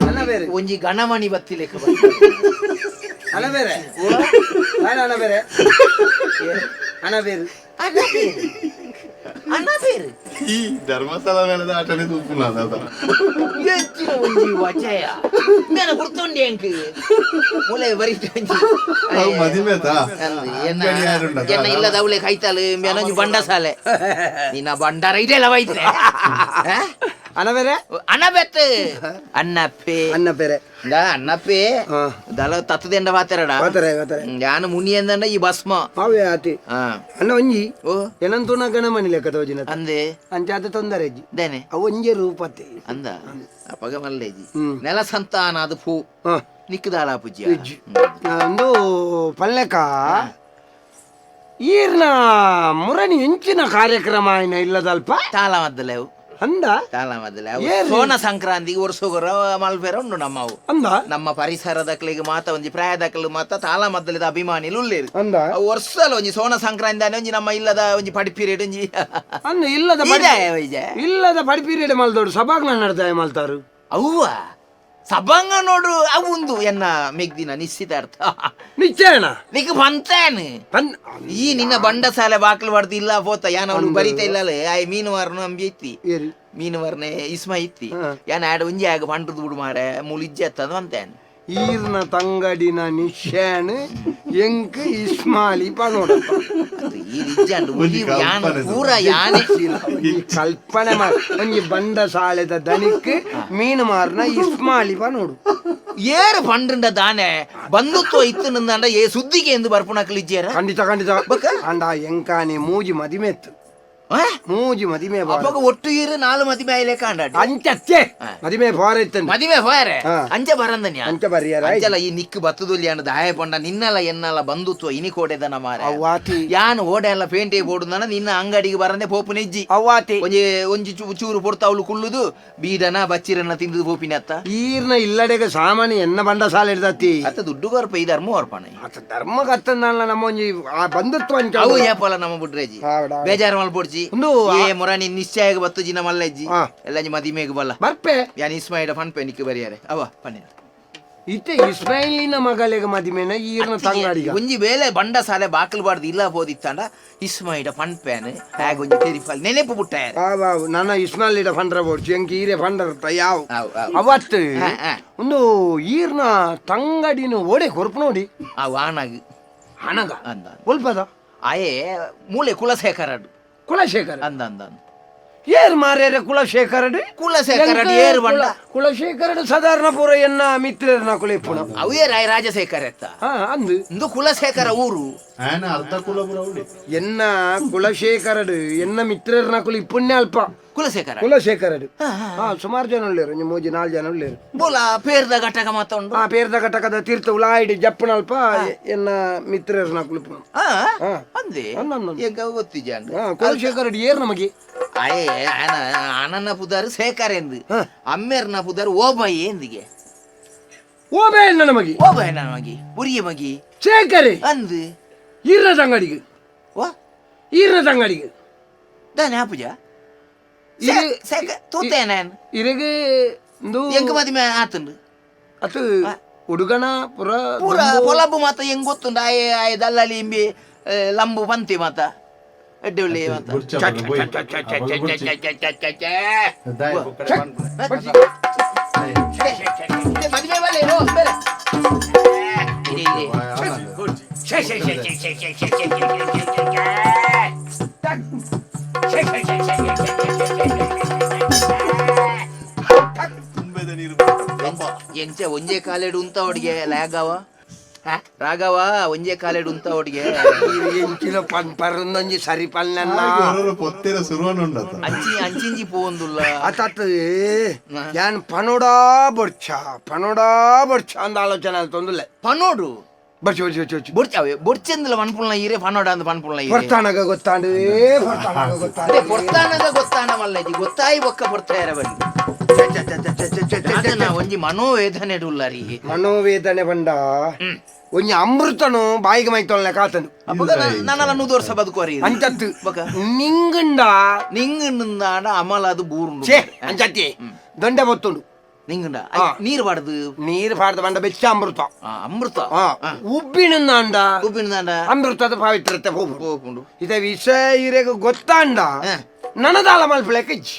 நல்ல பேரு ಒಂಜಿ ಗಣಮಣಿ ಬತ್ತಿಲೆಕ நல்ல பேரு நல்ல பேரு அண்ணா பேரு ಅಣ್ಣ ಬೇರು ಅಣ್ಣ ಬೇರು ಈ ಧರ್ಮಸ್ಥಳ ಮೇಲೆ ಆಟನೇ ತೂಪುನಾದ ಒಂಜಿ ವಚಯ ಮೇನ ಗುರ್ತುಂಡಿ ಎಂಕ್ ಮುಲೆ ಬರಿತ ಅವು ಮದಿಮೆತಾ ಎನ್ನ ಅಂಗಡಿ ಯಾರುಂಡ ಎನ್ನ ಇಲ್ಲದ ಅವಳೆ ಕೈತಾಲು ಮೇನೊಂಜಿ ಬಂಡ ಸಾಲೆ ನಿನ್ನ ಬಂಡಾರ ಇದೆಲ್ಲ ವೈತ್ರೆ ಅಣ್ಣ ಬೇರೆ? ಅಣ್ಣಪ್ಪೆ ಅಣ್ಣ ಬೇರೆ. ಇಂದ ಅಣ್ಣಪ್ಪೆ ಹಾ. ದಲ ತತ್ತದೆಂಡ ಬಾತಾರಡ ಗೊತ್ತಾರೆ ಗೊತ್ತಾರೆ ಯಾನು ಮುನಿ ಎಂದಂಡ ಈ ಭಸ್ಮ. ಅವೇ ಆತಿ. ಹಾ. ಅಣ್ಣ ಒಂಜಿ. ಓ. ಏನಂತೂ ಗಣ ಮನಿ ಲೆಕ್ಕ ತೋಜಿನ ಅಂದೆ. ಅಂಚಾದ ತೊಂದರೆ ಅಜ್ಜಿ ದೇನೆ. ಅವು ಒಂಜೆ ರೂಪತ್ತೆ ಅಂದ. ಅಪ್ಪಗ ಮಲ್ಲೇಜಿ ಹ್ಮ್. ನೆಲ ಸಂತಾನ ಅದು ಪೂ ಹಾ. ನಿಕ್ಕದಾಳ ಪೂಜ್ಯ. ಒಂದು ಪಲ್ಲೆಕ ಈರ್ನ ಮುರಣಿ ಹೆಂಚಿನ ಕಾರ್ಯಕ್ರಮ ಏನ ಇಲ್ಲದಲ್ಪ? ತಾಳ ಮದ್ದಲೆವು ಅಂದ? ತಾಳ ಮದ್ದಲೆ ಏನ್? ಸೋನ ಸಂಕ್ರಾಂತಿಗೆ ವರ್ಷಗೊರ ಮಲ್ಪೆರ ಉಂಡು ನಮ್ಮವು ಅಂದ? ನಮ್ಮ ಪರಿಸರದಕ್ಲಿಗೆ ಮಾತ ಒಂಜಿ ಪ್ರಾಯದಕ್ಲು ಮಾತ ತಾಲ ಮದ್ದಲಿದ ಅಭಿಮಾನಿಲು ಉಳ್ಳೇರು ಅಂದ? ವರ್ಷಲ ಒಂಜಿ ಸೋನ ಸಂಕ್ರಾಂತಿ ಅನೆ ಒಂಜಿ ನಮ್ಮ ಇಲ್ಲದ ಒಂಜಿ ಪಡಿಪೀರಿಯಡ್ ಒಂಜಿ. ಅಂದ ಇಲ್ಲದ ಪಡಿ- ಇದೆ ವೈಜ. ಇಲ್ಲದ ಪಡಿಪೀರಿಯಡ್ ಮಲ್ದೋಡು ಸಭಾಗ್ನ ನಡ್ದಾಯ ಮಲ್ತಾರು? ಅವ್ವ? ಸಭಂಗ ನೋಡು ಅವುಂದು ಎನ್ನ ಮೆಗ್ದಿನ ನಿಶ್ಚಿತಾರ್ಥ. ನಿಶ್ಚಯನ ನಿಕ್ ಬಂತೇನು ಈ ನಿನ್ನ ಬಂಡ ಸಾಲೆ ಬಾಕ್ಲು ಇಲ್ಲ ಹೋತ ಯಾನ ಅವನು ಬರಿತಾ ಇಲ್ಲ ಆಯ್ ಮೀನುವಾರನು ಅಂಬಿ ಐತಿ. ಮೀನು ಮೀನುವಾರನೆ ಇಸ್ಮ ಐತಿ. ಯಾನ ಆಡ ಉಂಜಿ ಆಗ ಬಂಡ್ರದ್ ಬಿಡು ಮಾರೆ ಮುಳಿಜ್ಜೆ ಅತ್ತದ ಅಂತೇನು ಈರ್ನ ತಂಗಡಿನ ನಿಶ್ಚಯನ ಎಂಕ್ ಇಸ್ಮಾಲಿ ಪನೋಡಪ್ಪ ಅದು ಈ ನಿಜ್ಜಂಡು ಒಂಜಿ ಉಲಿ ಯಾನ ಕಲ್ಪನೆ ಪೂರ ಯಾನೆ ಈ ಕಲ್ಪನೆ ಮಾಡ ಒಂಜಿ ಬಂಡ ಸಾಲೆದ ದನಿಕ್ ಮೀನು ಮಾರ್ನ ಇಸ್ಮಾಲಿ ಪನೋಡು ಏರು ಪಂಡ್ರಂಡ ದಾನೆ ಬಂಧುತ್ವ ಇತ್ತು ನಂದಂಡ ಏ ಸುದ್ದಿಗೆ ಎಂದು ಬರ್ಪುಣಕ್ಲು ಇಜ್ಜೇರ ಖಂಡಿತ ಖಂಡಿತ ಬಕ್ಕ? ಅಂಡ ಎಂಕಾನೆ ಮೂಜಿ ಮದಿಮೆ മൂജി മതിമേ അപ്പൊ ഒട്ടു ഈറ് നാല് മതിമയിലേക്ക് കണ്ടാട്ടെ അഞ്ചേ മതിമേ പോരത്തണ്ട് മതിമേ പോരെ അഞ്ച പരം തന്നെയാ അഞ്ച പറയാറ അഞ്ചല ಈ നിക്ക് പത്ത് തൊല്ലിയാണ് ദായ ಪಂಡ. ನಿನ್ನಲ್ಲ ಎನ್ನಲ್ಲ ಬಂಧುತ್ವ ಇನಿಕೋಡೆ ದನ ಮಾರ ಅವಾತಿ ಯಾನ್ ಓಡೆ ಎಲ್ಲ ಪೇಂಟೆ ಬೋಡುದನ ನಿನ್ನ ಅಂಗಡಿಗೆ ಬರಂದೆ ಪೋಪು ನೆಜ್ಜಿ. ಅವಾತಿ ಒಂಜಿ ಒಂಜಿ ಚೂರು ಪೊಡ್ತಾ ಕುಳ್ಳುದು ಬೀದನ ಬಚ್ಚಿರನ್ನ ತಿಂದು ಪೋಪಿನ ಅತ್ತ. ಈರ್ನ ಇಲ್ಲಡೆಗೆ ಸಾಮಾನ್ಯ ಎನ್ನ ಬಂಡ ಸಾಲ ಹಿಡ್ದತ್ತಿ. ಅತ್ತ ದುಡ್ಡು ಕೊರಪ ಈ ಧರ್ಮ ಹೊರಪಣ ಅತ್ತ ಧರ್ಮ ಕತ್ತಂದಲ್ಲ ನಮ್ಮ ಒಂಜಿ ಬಂಧುತ್ವ ಅವು ಯಾಪಲ್ಲ ನಮ್ಮ ಬುಡ್ರೇಜಿ ಬೇಜಾರು ಮಾಡ್ಬಿಡ್ಜಿ ಮಲ್ಪೊಡ್ಜಿ ಒಂದು ಏ ಮೊರನಿ ನಿಶ್ಚಯ ಬತ್ತು ಜಿನ ಮಲ್ಲಜ್ಜಿ. ಹಾ. ಎಲ್ಲ ಮದಿಮೆಗೆ ಬಲ್ಲ. ಬರ್ಪೆ. ಯಾನ್ ಇಸ್ಮಾಯಿಡ ಫನ್ ನಿಕ್ಕು ಬರಿಯಾರೆ. ಅವ ಪನ್ನೆ ಇತ್ತೆ ಇಸ್ಮಾಯಿಲಿನ ಮಗಳಿಗೆ ಮದಿಮೆನ ಈರ್ನ ತಂಗಾಡಿಗ. ಒಂಜಿ ಬೇಲೆ ಬಂಡ ಸಾಲೆ ಬಾಕಲ್ ಬಾರ್ದು ಇಲ್ಲ ಬೋದಿತ್ತಂಡ ಇಸ್ಮಾಯಿಡ ಫನ್ ಪ್ಯಾನ್ ಹ್ಯಾಗ್ ಒಂಜಿ ತೆರಿಫಲ್ ನೆನೆಪು ಬುಟ್ಟಾರೆ ಆ ಬಾ ನನ್ನ ಇಸ್ಮಾಯಿಲಿಡ ಫಂಡ್ರ ಬೋಡ್ಚಿ ಎಂಕ್ ಈರೆ ಫಂಡರ್ ಯಾವ? ಅವ್ ಅವ್. ಅವತ್ತು ಹಾ, ಹಾ. ಒಂದು ಈರ್ನ ತಂಗಡಿನ ಓಡೆ ಕೊರ್ಪು ನೋಡಿ. ಆ ವಾಣಗ್ ಹಣಗ ಅಂದ ಒಲ್ಪದ? ಆಯೇ ಮೂಲೆ ಕುಲಶೇಖರಡು కులశేఖర్ ಅಂದ అందాం ಏರ್ ಮಾರ್ಯಾರ ಕುಲಶೇಖರ ಕುಲಶೇಖರ ಏರು ಬಂಡ. ಕುಲಶೇಖರಡು ಸಾಧಾರಣ ಪೂರ ಎನ್ನ ಮಿತ್ರರ್ನ ಕುಲೆಪುಣ? ಅವೇ ರಾಯ ರಾಜಶೇಖರ ಎತ್ತ ಹಾ ಅಂದು. ಇಂದು ಕುಲಶೇಖರ ಊರು. ಅರ್ಧ ಕುಲ ಎನ್ನ ಕುಲಶೇಖರಡು ಎನ್ನ ಮಿತ್ರರ್ನ ಕುಲ ಇಪ್ಪುಣ್ಯ ಅಲ್ಪ. ಕುಲಶೇಖರ. ಕುಲಶೇಖರಡು ಹಾ ಸುಮಾರು ಜನ ಉಳ್ಳೇರು ನಿಮ್ಮ ಮೂಜಿ ನಾಲ್ಕು ಜನ ಉಳ್ಳೇರು. ಬೋಲ ಪೇರ್ದ ಘಟಕ ಮಾತೊಂಡು ಆ ಪೇರ್ದ ಘಟಕದ ತೀರ್ಥ ಉಲಾಯಿಡಿ ಜಪ್ಪನಲ್ಪ ಎನ್ನ ಮಿತ್ರರ್ನ ಕುಲಪುಣ. ಹಾ ಹಾ. ಅಂದೆ. ಅಂದ, ಅಂದ, ಅಂದ. ಈಗ ಹಾ ಕುಲಶೇಖರಡು ಏರ್ ನಮಗೆ. ಆಯೆ ಆಯ ಅನ ಪುದಾರ್ ಶೇಕಾರೆಂದ್ ಹ್ಮ್ ಅಮ್ಮೆರ್ನ ಎಂದಿಗೆ. ಓ ಬಾಯೆಂಡನ ಮಕಿ ಓ ಬಾಯೆ ನಗೆ ಬುರಿಯೆ ಮಕಿ ಶೇಕರೆ ಅಂದ್. ಇರ್ ರ ಜಂಗಡಿಗ್ ವ ಇರ್ ರ ಜಂಗಡಿಗ್ ಹುಡುಗನ ಪುರ ಉಲಬ್ ಮಾತ ಎಂಗ್ ಗೊತ್ತುಂಡು ಆಯೆ ಆಯೆ ದಲ್ಲಾಳಿ ಇಂಬೆ ಲಂಬು ಪಂತೆ ಮಾತ. എന്റെ ഉള്ളി ಎಂಚ ಒಂಜೆ ಕಾಲೆಡ್ ಉಂತ ಅವಡಿಗೆ ಲ್ಯಾಗ್ ಅವ ರಾಗವ ಒಂಜೆ ಕಾಲೇಡ್ ಉಂತ ಒಡಿಗೆ ಎಂಚಿನ ಪನ್ ಪರಂದೊಂಜಿ ಸರಿ ಸುರುವನುಂಡ ಪೊತ್ತಿರ ಸುರುವನುಂಡತ ಅಂಚಿ ಅಂಚಿಂಜಿ ಪೋಂದುಲ್ಲ ಅತತ್ ಯಾನ್ ಪನೋಡಾ ಬರ್ಚ ಪನೋಡಾ ಬರ್ಚ ಅಂದ ಆಲೋಚನೆ ತೊಂದುಲೆ ಪನೋಡು? ಬರ್ಚಿ ಬರ್ಚಿ ಬರ್ಚಿ ಬರ್ಚಿ. ಬರ್ಚಾವೆ? ಬೊರ್ಚೆಂದಲ ಪನ್ಪುಲ್ನ ಈರೆ ಪನೋಡ ಅಂದ ಪನ್ಪುಲ್ನ ಈರೆ ಬರ್ತಾನಗ ಗೊತ್ತಾಂಡು ಬರ್ತಾನಗ ಗೊತ್ತಾಂಡು ಅದೇ ಪೊರ್ತಾನದ ಗೊತ್ತಾನ ಮಲ್ಲಜಿ ಗೊತ್ತಾಯಿ ಬೊಕ್ಕ ಪೊರ್ತಾಯರ ಅದನ್ನ ಒಂಜಿ ಮನೋವೇದನೆ ಉಳ್ಳರಿ ಮನೋವೇದನೆ ಬಂಡ ಒಂಜಿ ಅಮೃತನು ಬಾಯಿಗೆ ಮೈತೊಳ್ಳೆ ಕಾತನು. ಅಪ್ಪಗ ನನ್ನಲ್ಲ ನೂದು ವರ್ಷ ಬದುಕುವರಿ ಅಂಚತ್ತು ಬಕ. ನಿಂಗುಂಡ ನಿಂಗಣ್ಣಾಡ ಅಮಲ ಅದು ಬೂರು ಛೇ ಅಂಚತ್ತಿ ದೊಂಡೆ ಬತ್ತುಂಡು. ನಿಂಗಂಡ. ನೀರು ಬಾಡದು. ನೀರು ಪಾಡ್ದ ಬಂಡ ಬೆಚ್ಚ ಅಮೃತ. ಅಮೃತ. ಆ, ಉಬ್ಬಿನ ಅಂಡ ಉಪ್ಪಿನ ದಾಂಡ ಅಮೃತದ ಪಾವಿತ್ರತೆ ಹೋಗ್ಕೊಂಡು ಇದ ವಿಷ ಇರೆಗ ಗೊತ್ತಾಂಡ. ನನದಾಲ ಮಲ್ಪಲೆಕ್ಕ ಇಜ್ಜಿ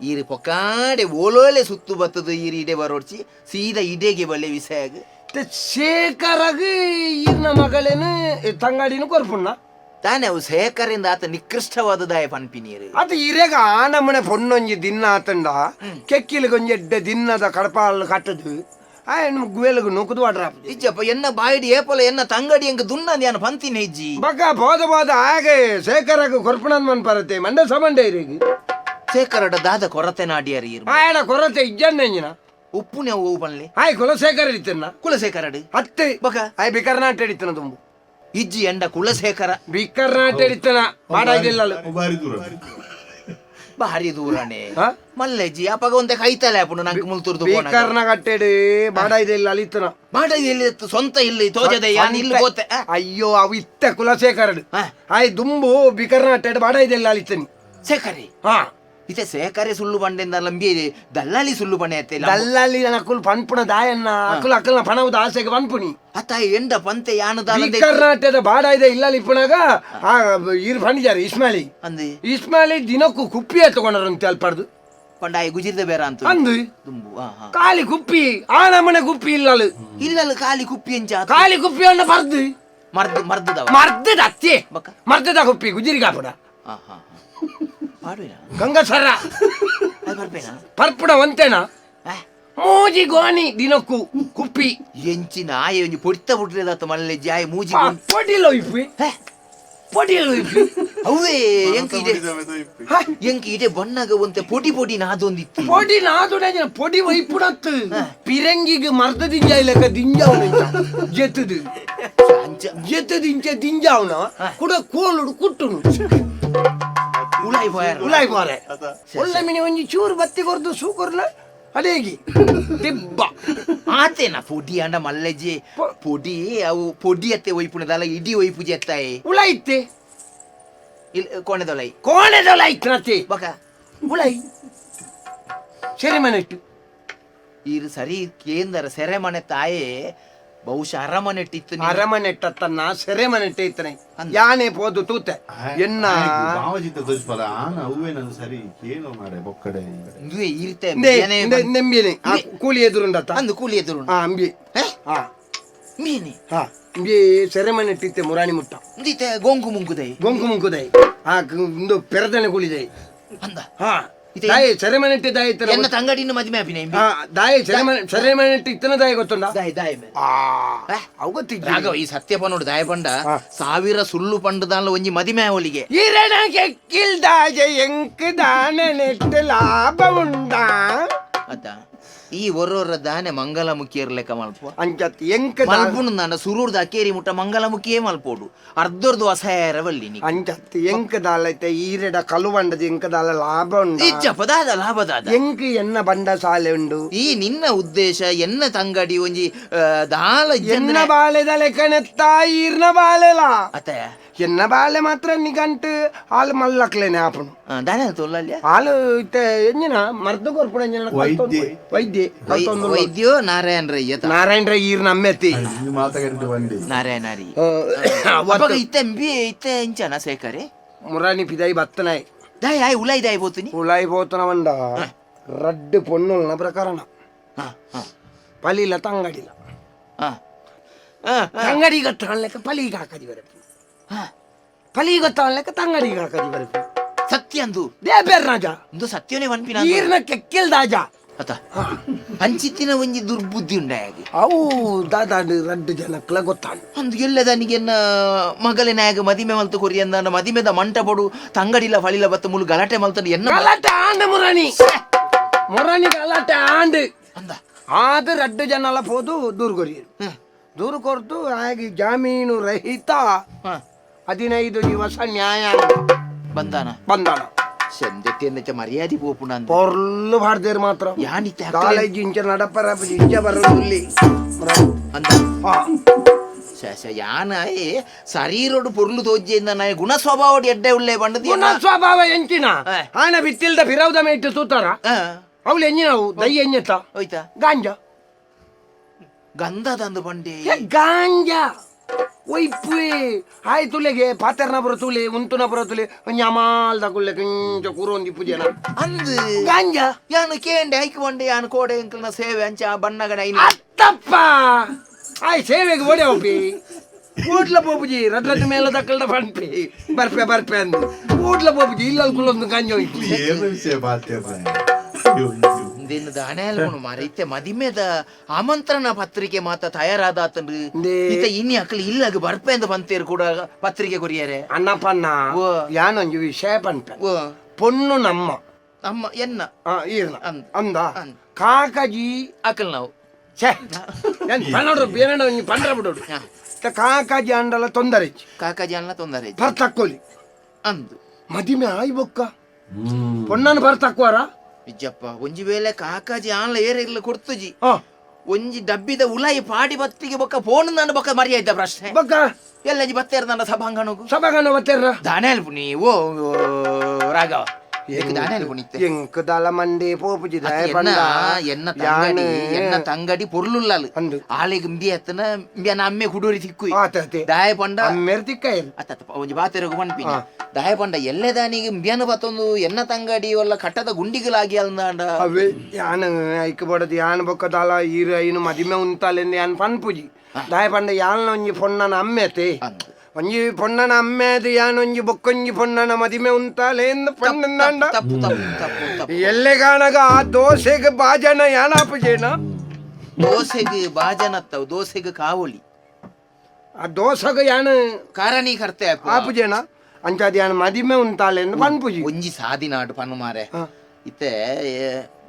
ಈರಿ ಪೊಕ್ಕಾಡೆ ಓಲೋಲೆ ಸುತ್ತು ಬತ್ತದ ಈರಿ ಇಡೆ ಬರೋಡ್ಸಿ ಸೀದಾ ಇಡೆಗೆ ಬಲ್ಲೆ ವಿಷಯಾಗ. ತೆ ಶೇಖರಗ ಈರ್ನ ಮಗಳೇನು ತಂಗಾಡಿನ ಕೊರ್ಪುಣ್ಣ ತಾನೇ ಅವು ಸೇಕರಿಂದ ಆತ ನಿಕೃಷ್ಟವಾದ ದಾಯ ಪನ್ಪಿನೀರು ಅದು ಇರೆಗ ಆ ನಮ್ಮನೆ ಪೊನ್ನೊಂಜಿ ದಿನ ಆತಂಡ ಕೆಕ್ಕಿಲಿಗೊಂಜಿ ಎಡ್ಡೆ ದಿನದ ಕಡಪಾಲ್ ಕಟ್ಟದು ಆ ಹೆಣ್ಣು ಗುವೆಲಗು ನೂಕುದು ವಾಡ್ರ ಇಜ್ಜಪ್ಪ ಎನ್ನ ಬಾಯಿಡಿ ಏಪಲ ಎನ್ನ ತಂಗಡಿ ಎಂಗ ದುನ್ನಂದಿ ಅನ್ನ ಪಂತಿನ ಹೆಜ್ಜಿ ಬಗ ಬೋದ ಬೋದ ಹಾಗೆ ಶೇಖರಗ ಕೊರ್ಪುಣನ್ ಮನ್ ಪರತೆ ಮಂಡೆ ಸಮಂಡೆ ಇರೆಗಿ ಸೇಕರಡ ದಾದ ಕೊರತೆ ನಾಡಿಯಾರ ಇರು ಆಯನ ಕೊರತೆ ಇಜ್ಜನ್ನೆಂಜಿನ ಉಪ್ಪುನೆ ಹೂವು ಬನ್ಲಿ. ಆಯ್ ಕುಲಶೇಖರ ಇತ್ತನ್ನ ಅಡಿ. ಅತ್ತೆ. ಬಕ. ಆಯ್ ಬಿಕರ್ನಾಟ ಹಿಡಿತನ ತುಂಬು. ಇಜ್ಜಿ ಎಂಡ ಕುಲಶೇಖರ. ಬಿಕರ್ನಾಟ ಹಿಡಿತನ ಮಾಡಾಗಿಲ್ಲ ಬಾರಿ ದೂರ. ಭಾರಿ ದೂರನೆ? ಮಲ್ಲೆಜ್ಜಿ ಅಪ್ಪಗ ಒಂದೆ ಕೈತಲೆ ಅಪ್ಪನು ನಂಗೆ ಮುಲ್ತುರ್ದು ಕಟ್ಟೆಡಿ ಕಟ್ಟೆಡು ಇದೆಲ್ಲ ಅಲ್ಲಿತ್ತನ ಮಾಡ ಇಲ್ಲಿ ಸ್ವಂತ ಇಲ್ಲಿ ತೋಜದೆ ಯಾನ್ ಇಲ್ಲಿ ಗೋತೆ? ಅಯ್ಯೋ ಅವು ಇತ್ತ ಕುಲಶೇಖರಡು ಅಡಿ. ಆಯ್ ದುಂಬು ಬಿಕರ್ನಾಟೆಡ್ ಇದೆಲ್ಲ ಅಲ್ಲಿತ್ತನಿ ಶೇಖರಿ. ಹಾ. ಇತೆ ಸೇಕರೆ ಸುಳ್ಳು ಬಂಡೆಂದ ಲಂಬಿ ದಲ್ಲಾಳಿ ಸುಳ್ಳು ಬಂಡೆ ಅತ್ತೆ. ದಲ್ಲಲ್ಲಿ ಅಕುಲ್ ಪನ್ಪುಣ ದಾಯನ್ನ ಅಕುಲ್ ಅಕಲ್ನ ಪಣವುದ ಆಸೆಗೆ ಪನ್ಪುನಿ. ಅತ್ತ ಎಂಡ ಪಂತೆ ಯಾನದ ಬಾಡ ಇದೆ ಇಲ್ಲ ಇಪ್ಪಣಾಗ ಇರ್ ಪಂಡಿಜಾರು ಇಸ್ಮಾಲಿ. ಅಂದಿ. ಇಸ್ಮಾಲಿ ದಿನಕ್ಕೂ ಕುಪ್ಪಿ ಎತ್ಕೊಂಡ್ರಂತೆ ಅಲ್ಪಡ್ದು ಪಂಡಾಯಿ ಗುಜಿರ್ದ ಬೇರ ಅಂತ. ಅಂದು. ಕಾಲಿ ಕುಪ್ಪಿ ಆ ನಮ್ಮನೆ ಕುಪ್ಪಿ ಇಲ್ಲಲು. ಇಲ್ಲಲು ಕಾಲಿ ಕುಪ್ಪಿ ಎಂಚ ಕಾಲಿ ಕುಪ್ಪಿಯನ್ನ ಬರ್ದು ಮರ್ದ. ಮರ್ದದ ಮರ್ದದ ಅತ್ತೆ. ಮರ್ದದ ಕುಪ್ಪಿ ಗುಜಿರಿಗಾಪುಡ ಮಾಡುವಿನ ಗಂಗಸರ ಬರ್ಬೇನಾ? ಪರ್ಪುಡ ವಂತೆನ ಮೂಜಿ ಗೋಣಿ ದಿನಕ್ಕೂ ಕುಪ್ಪಿ. ಎಂಚಿನ ಆಯ ಒಂಜಿ ಪೊಡಿತ ಬಿಟ್ರಿದಾತ ಮಲ್ಲೆ ಜಾಯಿ ಮೂಜಿ ಆ, ಪೊಡಿಲ ಇಪ್ಪಿ. ಹೇ, ಪೊಡಿಲ ಇಪ್ಪಿ. ಅವೇ ಎಂಕ ಇದೆ. ಎಂಕ ಇದೆ ಬಣ್ಣಗ ಒಂತೆ ಪೊಡಿ ಪೊಡಿ ನಾದೊಂದಿತ್ತು. ಪೊಡಿ ನಾದುಡ ಪೊಡಿ ವೈಪುಡತ್ತು. ಪಿರಂಗಿಗೆ ಮರ್ದ ದಿಂಜ ಇಲ್ಲಕ ದಿಂಜಾವನ ಜೆತ್ತದು. ಅಂಚ ಜೆತ್ತದ ಇಂಚ ದಿಂಜಾವನ. ಕುಡ ಕೋಲುಡು ಕುಟ್ಟುನು. ಉಳಾಯಿ ಹೋಯಾರ ಉಲಾಯ್ ಬಾರೆ ಒಳ್ಳೆ ಮಿನಿ ಒಂಜಿ ಚೂರು ಬತ್ತಿ ಕೊರ್ದು ಸೂಕರ್ಲ ಅದೇಗಿ? ದಿಬ್ಬ. ಆತೇನ ಪೊಡಿ ಅಂಡ ಮಲ್ಲೆಜಿ. ಪೊಡಿ ಅವು ಪೊಡಿ ಅತ್ತೆ ಒಯ್ಪುಣದಲ್ಲ ಇಡೀ ಒಯ್ಪು ಜೆತ್ತಾಯೆ ಉಳ ಇತ್ತೆ? ಇಲ್ಲ ಕೊನೆದೊಳೈ ಕೋಣೆದೊಳ ಕ್ರತಿ ಬಕ. ಉಳೈ ಸೆರೆಮನೆ ಇಟ್ಟು. ಇರು ಸರಿ ಕೇಂದ್ರ ಸೆರೆಮನೆ ತಾಯೇ. ಬಹುಶಃ ಅರಮನೆ ಇಟ್ಟಿತ್ತು ನೀನು. ಅರಮನೆ ಇಟ್ಟತ್ತನ್ನ ಸೆರೆಮನೆ ಇಟ್ಟೈತನೆ ಅಂದ. ಯಾನೆ ಪೋದು ತೂತೆ. ಎನ್ನ? ಭಾವಚಿತ್ರ ತೋರಿಸ್ಬಾರ ಆನ ಹೂವೇ ನಾನು ಸರಿ ಏನು ಮಾಡೆ ಬೊಕ್ಕಡೆ. ಇಂದುವೆ ಇರ್ತೆ ಇಂದೆ- ಏನೇ ಇಂದೆ- ಬಂದ್- ನೆಂಬಿನೆ ಆ ಕೂಲಿ ಎದುರುಂಡತ್ತ? ಅಂದು ಕೂಲಿ ಎದುರು ಆ ಅಂಬಿ. ಹೇ? ಹಾ ಮೀನಿ ಹಾ ಅಂಬಿ ಸೆರೆಮನೆ ಇಟ್ಟಿತ್ತೆ ಮುರಾಣಿ ಮುಟ್ಟ. ಇಂದಿತ್ತೆ ಗೊಂಗು ಮುಂಗುದೈ ಬೊಂಕು ಮುಂಕುದೈ ಆ ಕ- ಇಂದು ಪೆರದನೆ ಕೂಲಿದೈ ಅಂದ. ಹಾ. ದಾಯಿ ಸೆರೆಮನೆ ಇಟ್ಟಿ ದಾಯಿ ಇತ್ತನ ಎನ್ನ ತಂಗಡಿನ ಮದ್ಮೆ ಅಭಿನ ಹಾ ದಾಯಿ ಸೆರೆಮನೆ ಸೆರೆಮನೆ ಇಟ್ಟು ಇತ್ತನ ದಾಯಿ ಗೊತ್ತುಂಡ ದಾಯ್ ದಾಯ್ ಅವು ಗೊತ್ತಿಜ್ಜಿ. ರಾಘವ ಈ ಸತ್ಯ ನೋಡು ದಾಯ ಪಂಡ. ಸಾವಿರ ಸುಳ್ಳು ಪಂಡದಾಲ ಒಂಜಿ ಮದಿಮೆ ಅವಳಿಗೆ. ಇರಣಗೆ ಕಿಲ್ದಾಜ ಎಂಕ್ ದಾನ ನೆಟ್ಟು ಲಾಭ ಉಂಡಾ ಅತ್ತ ಈ ಒರೊರ ದಾನೆ ಮಂಗಲಮುಖಿ ಇರ್ಲೆಕ್ಕ ಮಲ್ಪ ಅಂಚತ್ ಎಂಕ ಮಲ್ಪುನು ನನ್ನ ಸುರೂರ್ದ ಅಕೇರಿ ಮುಟ್ಟ ಮಂಗಲಮುಖಿಯೇ ಮಲ್ಪೋಡು. ಅರ್ಧರ್ದು ಅಸಹಾಯರವಲ್ಲಿ ನೀ ಅಂಚತ್ ಎಂಕ್ ದಾಲೈತೆ ಈರೆಡ ಕಲುವಂಡದ ಎಂಕ ದಾಲ ಲಾಭ ಉಂಡು ಇಜ್ಜಪ್ಪ ದಾದ ಲಾಭದಾದ. ಎಂಕ್ ಎನ್ನ ಬಂಡ ಸಾಲೆ ಉಂಡು ಈ ನಿನ್ನ ಉದ್ದೇಶ ಎನ್ನ ತಂಗಡಿ ಒಂಜಿ ದಾಲ ಎನ್ನ ಬಾಳೆದ ಲೆಕ್ಕನೆತ್ತ ಈರ್ನ ಬಾಳೆಲ. ಅತ್ತ ಎನ್ನ ಬಾಳೆ ಮಾತ್ರ ನಿಗಂಟು ಹಾಲು ಮಲ್ಲಕ್ಲೇನೆ ಆಪುನು ದಾನ ತೊಲ್ಲಲ್ಯ ಹಾಲು ಇತ್ತೆ ಎಂಜಿನ ಮರ್ದ ಕೊರ್ಪುಣ ಎಂಜಿನ ವೈದ್ಯ. ವೈದ್ಯ ಕಲ್ತೊಂದು ವೈದ್ಯೋ ನಾರಾಯಣ ರಯ್ಯತ ನಾರಾಯಣ ರೈ ಈರ್ನ ಅಮ್ಮೆತ್ತಿ ನೀವು ಮಾತಾಡಿಟ್ಟು ಬಂಡಿ ನಾರಾಯಣರಿ ಅವತ್ತು ಅಪ್ಪಗ ಇತ್ತೆ ಬಿ ಇತ್ತೆ ಇಂಚನ ಸೇಕರೆ ಮುರಾನಿ ಪಿದೈ ಬತ್ತನಾಯ್ ದಾಯ್ ಆಯ್ ಉಲಾಯ್ ದಾಯ್ ಬೋತುನಿ ಉಳಾಯಿ పోతున్న వండ రడ్డు పొన్నుల ప్రకారం ಹಾ ಹಾ పల్లీల తంగడిల ಹಾ ಹಾ ತಂಗಡಿ ಗೊತ್ತಾಳ ಲೆಕ್ಕ ಪಲಿಗೆ ಹಾಕದಿ ಬರಬೇಕು ಹಾ ಪಲಿ ಗೊತ್ತಾವಲ್ಲಕ್ಕ ತಂಗಡಿಗೆ ಹಾಕದಿ ಸತ್ಯಂದು ಸತ್ಯ ಅಂದು. ದೇ ಬೇರೆ ರಾಜ. ಇಂದು ಸತ್ಯನೇ ವನ್ಪಿನ ನೀರ್ನ ಕೆಕ್ಕೆಲ್ ದಾಜ. ಅತ ಅಂಚಿತ್ತಿನ ಒಂಜಿ ದುರ್ಬುದ್ಧಿ ಉಂಡಾಗಿ ಅವು ದಾದಾ ರಡ್ಡು ಜನಕ್ಲ ಗೊತ್ತಾಂಡು ಅಂದು ಎಲ್ಲದ ನಿಗೆನ್ನ ಮಗಲೆ ನಾಯಗ ಮದಿಮೆ ಮಲ್ತು ಕೊರಿ ಅಂದ ಮದಿಮೆದ ಮಂಟಪಡು ತಂಗಡಿಲ ಫಳಿಲ ಬತ್ತ ಮುಲು ಗಲಾಟೆ ಮಲ್ತಂಡು ಎನ್ನ ಗಲಾಟೆ ಆಂಡ ಮುರಣಿ. ಮುರಣಿ ಗಲಾಟೆ ಆಂಡ. ಅಂದ. ಆದ ರಡ್ಡು ಜನಲ ಹೋದು ದೂರು ಕೊರಿ ದೂರು ಕೊರ್ತು ಹಾಗೆ ಜಾಮೀನು ರಹಿತ. ಹದಿನೈದು ದಿವಸ ನ್ಯಾಯ ಬಂದಾನ? ಬಂದಾನ. ಸಂಜತೆಯನ್ನು ಮರ್ಯಾದೆ ಪೋಪುಣ ಪೊರ್ಲು ಬಾರ್ದೇರ್ ಮಾತ್ರ. ಯಾನಿತ್ಯ ಕಾಲೇಜ್ ಇಂಚ ನಡಪರ ಇಂಚ ಬರೋದು ಇಲ್ಲಿ. ಅಂದ? ಯಾನ ಏ ಶರೀರೋಡು ಪೊರ್ಲು ತೋಜ್ಜಿಯಿಂದ ನನಗೆ ಗುಣ ಸ್ವಭಾವ ಎಡ್ಡೆ ಉಳ್ಳೆ ಬಂಡದಿ ಗುಣ ಸ್ವಭಾವ ಎಂಚಿನ ಆನ ಬಿತ್ತಿಲ್ದ ಫಿರೌದ ಮೇಟ್ ಸೂತಾರ? ಅವಳು ಎಂಜಿನವು ದೈ ಎಂಜತ್ತ ಹೋಯ್ತಾ? ಗಾಂಜಾ. ಗಂಧದಂದು ಬಂಡೆ ಬಂಡಿ ಗಾಂಜಾ. ಗಾಂಜ ಒಯ್ಪುವೆ ಆಯ್ ತುಲೆಗೆ ಪಾತೆರ್ನ ಬರೋ ತುಲೆ ಉಂತುನ ಬರೋ ತುಲೆ ಞಮಾಲ್ದ ಕುಲ್ಲೆ ಕಿಂಚ ಕೂರೊಂದಿ ಪೂಜೆನ. ಅಂದು. ಗಾಂಜ? ಯಾನು ಕೇಂಡೆ ಐಕ್ ಬಂಡೆ ಯಾನು ಕೋಡೆ ಅಂಕಲ್ನ ಸೇವೆ ಅಂಚ ಬಣ್ಣಗಡೆ ಐನು ಅತ್ತಪ್ಪ! ಆಯ್ ಸೇವೆಗೆ ಓಡೆ ಹೋಪಿ ಊಟ್ಲ ಪೋಪುಜಿ ರಟ್ರಟ್ ಮೇಲೆ ದಕ್ಕಲ್ದ ಪಂಪಿ ಬರ್ಪೆ ಬರ್ಪೆ ಅಂದು. ಊಟ್ಲ ಪೋಪುಜಿ ಇಲ್ಲಲ್ ಕುಲ್ಲೊಂದು ಗಾಂಜ ಹೋಯ್ತು. ಏನು ವಿಷಯ ಬಾತ್ಯಪ್ಪ ದಿನ ದಾಣೆಲ್ಕೊಂಡು ಮಾರೆ ಇತ್ತೆ ಮದಿಮೆದ ಆಮಂತ್ರಣ ಪತ್ರಿಕೆ ಮಾತ ತಯಾರಾದ ಇತ್ತೆ ಇನ್ನಿ ಅಕ್ಕಲಿ ಇಲ್ಲ ಬರ್ಪೆ ಅಂತ ಬಂತೇರು ಕೂಡ ಪತ್ರಿಕೆ ಕೊರಿಯರೆ. ಅಣ್ಣಪ್ಪಣ್ಣ ಯಾನೊಂದು ಯಾನೊಂಜು ವಿಷಯ ಪಂಪ ಪೊಣ್ಣು ನಮ್ಮ. ನಮ್ಮ ಎನ್ನ? ಈರ್ನ. ಅಂದ್. ಕಾಕಜಿ. ಅಕ್ಕಲ್ ನಾವು. ಛೇ ಬೇರೆ ಪಂಡ್ರ ಬಿಡೋಡು. ಕಾಕಾಜಿ ಅಂಡಲ ತೊಂದರೆ ಕಾಕಾಜಿ ಅಣ್ಣ ತೊಂದರೆ ಬರ್ತಕ್ಕೋಲಿ ಅಂದು. ಮದಿಮೆ ಆಯ್ ಬೊಕ್ಕ. ಪೊಣ್ಣನ ಬರ್ತಕ್ವಾರ ವಿಜ್ಜಪ್ಪ ಒಂಜಿ ವೇಳೆ ಕಾಕಾಜಿ ಆನ್ಲ ಏರಿರ್ಲ ಕೊಡ್ತುಜಿ ಒಂಜಿ ಡಬ್ಬಿದ ಉಲಾಯಿ ಪಾಡಿ ಬತ್ತಿಗೆ ಬೊಕ್ಕ ಫೋನ್ ನನ್ನ ಬೊಕ್ಕ ಮರಿಯಾಯ್ತ ಪ್ರಶ್ನೆ. ಬೊಕ್ಕ? ಎಲ್ಲಜಿ ಬತ್ತೇರ ನನ್ನ ಸಭಾಂಗಣಗು ಸಭಾಂಗಣ ಬತ್ತೇರ ದಾನೇಲ್ ಓ, ರಾಘವ. ಏಕ್ ದಾನೇಲ್ ಪುನಿತ್ತೆ ಎಂಕ್ ದಲ ಮಂಡೆ ಪೋಪುಜಿ ಅತ್ತೆ ದಯ ಎನ್ನ ಪಂಡ. ಎನ್ನ ತಂಗಡಿ ಎನ್ನ ತಂಗಡಿ ಪೊರ್ಲುಲ್ಲಾಲು ಅಂದು. ಆಳಿಗೆ ಇಂಬಿ ಎತ್ತನ ಇಂಬಿಯನ ಅಮ್ಮೆ ಕುಡೂರಿ ತಿಕ್ಕು ಆತತೆ ದಾಯ ಪಂಡ. ಅಮ್ಮೆರ್ ತಿಕ್ಕ ಇರು ಅತ್ತ ಒಂಜಿ ಬಾತೆರಗು ಮನ್ಪಿನ ದಾಯ ಪಂಡ ಎಲ್ಲೆದಾನಿಗೆ ಇಂಬಿಯನ ಬತ್ತೊಂದು ಎನ್ನ ತಂಗಡಿ ಒಲ್ಲ ಕಟ್ಟದ ಗುಂಡಿಗಳಾಗಿ ಅಲ್ದಾಂಡ ಅವೇ ಯಾನ ಐಕ್ ಬಡದು ಯಾನ್ ಬೊಕ್ಕ ದಲ ಈರು ಐನು ಮದಿಮೆ ಉಂತಾಲೆಂದು ಯಾನ್ ಪನ್ಪುಜಿ ದಾಯ ಪಂಡ ಯಾನ್ ಒಂಜಿ ಪೊಣ್ಣನ ಅಮ್ಮೆತೆ? ಅಂದು. ಒಂಜಿ ಪೊಣ್ಣನ ಅಮ್ಮೆದು ಯಾನೊಂಜಿ ಬೊಕ್ಕೊಂಜಿ ಪೊಣ್ಣನ ಮದಿಮೆ ಉಂತಾಲೆಂದು ಎಂದು ತಪ್ಪು ತಪ್ಪು ತಪ್ಪು ತಪ್ಪು ಎಲ್ಲೆ ಕಾಣಗ ಆ ದೋಸೆಗೆ ಬಾಜನ ಯಾನಾಪುಜೇನ ದೋಸೆಗೆ ಬಾಜನತ್ತವು ದೋಸೆಗೆ ಕಾವಲಿ ಆ ದೋಸೆಗೆ ಯಾನ ಕಾರಣಿ ಕರ್ತೆ ಆಪುಜೇನ ಅಂಚಾದ ಯಾನ ಮದಿಮೆ ಉಂತಾಲೆಂದು ಪನ್ಪುಜಿ ಒಂಜಿ ಸಾದಿನಾಡು ಪನ್ನು ಮಾರೆ. ಇತ್ತೆ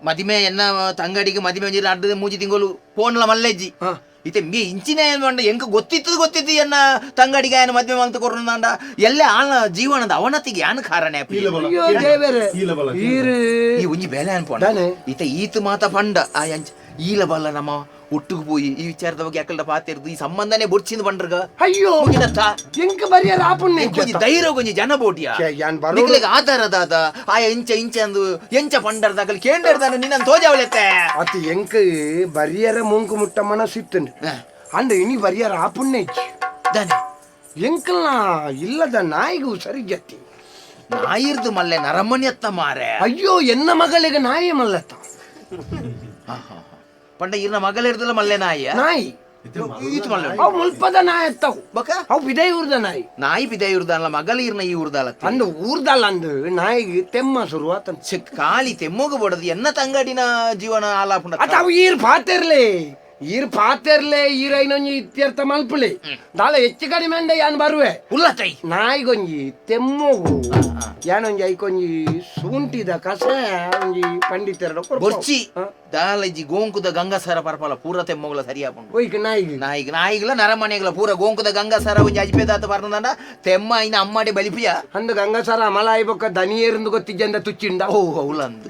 ಮದಿಮೆ ಎನ್ನ ತಂಗಡಿಗೆ ಮದಿಮೆ ಒಂಜಿ ಅಡ್ಡದ ಮೂಜಿ ತಿಂಗಳು ಫೋನ್ಲ ಮಲ್ಲೆಜ್ಜಿ. ಇತ್ತೆ ಮೀ ಇಂಚಿನ ಏನು ಎಂಕ ಗೊತ್ತಿತ್ತು ಗೊತ್ತಿತ್ತು ಎನ್ನ ತಂಗಡಿಗೆ ಏನು ಮದ್ವೆ ಮಾಂತ ಕೊರೋನಾಂಡ ಎಲ್ಲೇ ಆ ಜೀವನದ ಅವನತಿಗೆ ಯಾನ್ ಕಾರಣ ಈ ಒಂಜಿ ಬೇಲೆ ಅನ್ಪೋಣ. ದಾನೆ. ಇತ್ತೆ ಈತ ಮಾತ ಪಂಡ. ಆ ಎಂಚ ಈಲ ಬಲ್ಲ ನಮ್ಮ ಒಟ್ಟಿಗೆ போய் ಈ ವಿಚಾರದ ಬಗ್ಗೆ ಯಾಕಲ್ದ ಪಾತಿರ್ದು ಈ ಸಂಬಂಧನೇ ಬೊಡ್ಚಿಂದ ಬಂಡ್ರಗ ಅಯ್ಯೋ ಮುಗಿನತ್ತ ಎಂಕ ಬರಿಯರ ಆಪುಣ್ಯ ಕೊಂಚ ಧೈರ್ಯ ಕೊಂಚ ಜನ ಬೋಟಿಯ ಛೆ, ಯಾನ್ ಬರೋಡು- ನಿಕ್ಲೆಗ್ ಆಧಾರದಾದ ಆ ಎಂಚ ಇಂಚ ಅಂದು ಎಂಚ ಪಂಡರ್ದಾಗಲ್ ಕೇಂಡರ್ದಾನ ನಿನ್ನ ತೋಜಾವಲೆತ್ತೆ ಅತಿ ಎಂಕ ಬರಿಯರ ಮುಂಕು ಮುಟ್ಟ ಮನಸ್ಸಿತ್ತು ಅಂದ ಇನಿ ಬರಿಯರ ಆಪುಣ್ಯ ದಾನೆ ಎಂಕಲ್ನ ಇಲ್ಲದ ನಾಯಿಗೂ ಸರಿ ಜತ್ತಿ ನಾಯಿರ್ದು ಮಲ್ಲೆ ನರಮಣ್ಯತ್ತ ಮಾರೆ ಅಯ್ಯೋ ಎನ್ನ ಮಗಳಿಗೆ ನಾಯಿ ಮಲ್ಲತ್ತ ಹಾ, ಪಂಡ ಇರ್ನ ಮಗಲಿರ್ದಲ್ಲ ಮಲ್ಲೆ ನಾಯಿ? ನಾಯಿ. ಈತ್ ಮಲ್ಲೆ ಅವು ಮುಲ್ಪದ ನಾಯಿ ಅತ್ತವು. ಬಕ ಅವು ಬಿದೈ ಊರ್ದ ನಾಯಿ. ನಾಯಿ ಪಿದೆ ಇರ್ದಲ್ಲ ಮಗಲ ಇರ್ನ ಈ ಉರ್ದಲ್ಲ ಅಂದು ಊರ್ದಲ್ಲ ಅಂದು ನಾಯಿಗೆ ತೆಮ್ಮ ಶುರುವಾತ ಕಾಲಿ ತೆಮ್ಮೋಗ ಬಡದು ಎನ್ನ ತಂಗಡಿನ ಜೀವನ ಆಲಾಪುಂಡ ಅತ ಅವು ಈರ್ ಪಾತೆರ್ಲೆ ಈರ್ ಪಾತೆರ್ಲೆ ಈರ ಐನೊಂಜಿ ಇತ್ಯರ್ಥ ಮಲ್ಪಳಿ ದಾಳ ಹೆಚ್ಚು ಕಡಿಮೆ ಅಂದ ಯಾನ್ ಬರುವೆ? ಉಲ್ಲತೈ. ನಾಯಿಗೊಂಜಿ ತೆಮ್ಮೋಗು ಯಾನೊಂಜಿ ಐಕೊಂಜಿ ಸೂಂಟಿದ ಕಸ ಒಂಜಿ ಪಂಡಿತರ ಬೊರ್ಚಿ. ದಾಲಜಿ ಗೋಂಕುದ ಗಂಗಸರ ಪರ್ಪಲ ಪೂರ ತೆಮ್ಮೋಗಲ ಸರಿಯಾಪುಂಡು ಒಯ್ಕ ನಾಯಿಗೆ. ನಾಯಿಗ್ ನಾಯಿಗಳ ನರಮನೆಗಳ ಪೂರ ಗೋಂಕುದ ಗಂಗಸರ ಒಂಜಿ ಅಜ್ಪೇದಾತ ಬರ್ನದಂಡ ತೆಮ್ಮ ಐನ ಅಮ್ಮಡೆ ಬಲಿಪಿಯ. ಅಂದು ಗಂಗಸರ ಮಲಾಯಿ ಬೊಕ್ಕ ದನಿಯೇರಿಂದ ಗೊತ್ತಿಜ್ಜಂದ ತುಚ್ಚಿಂಡ ಓ ಉಲಂದು.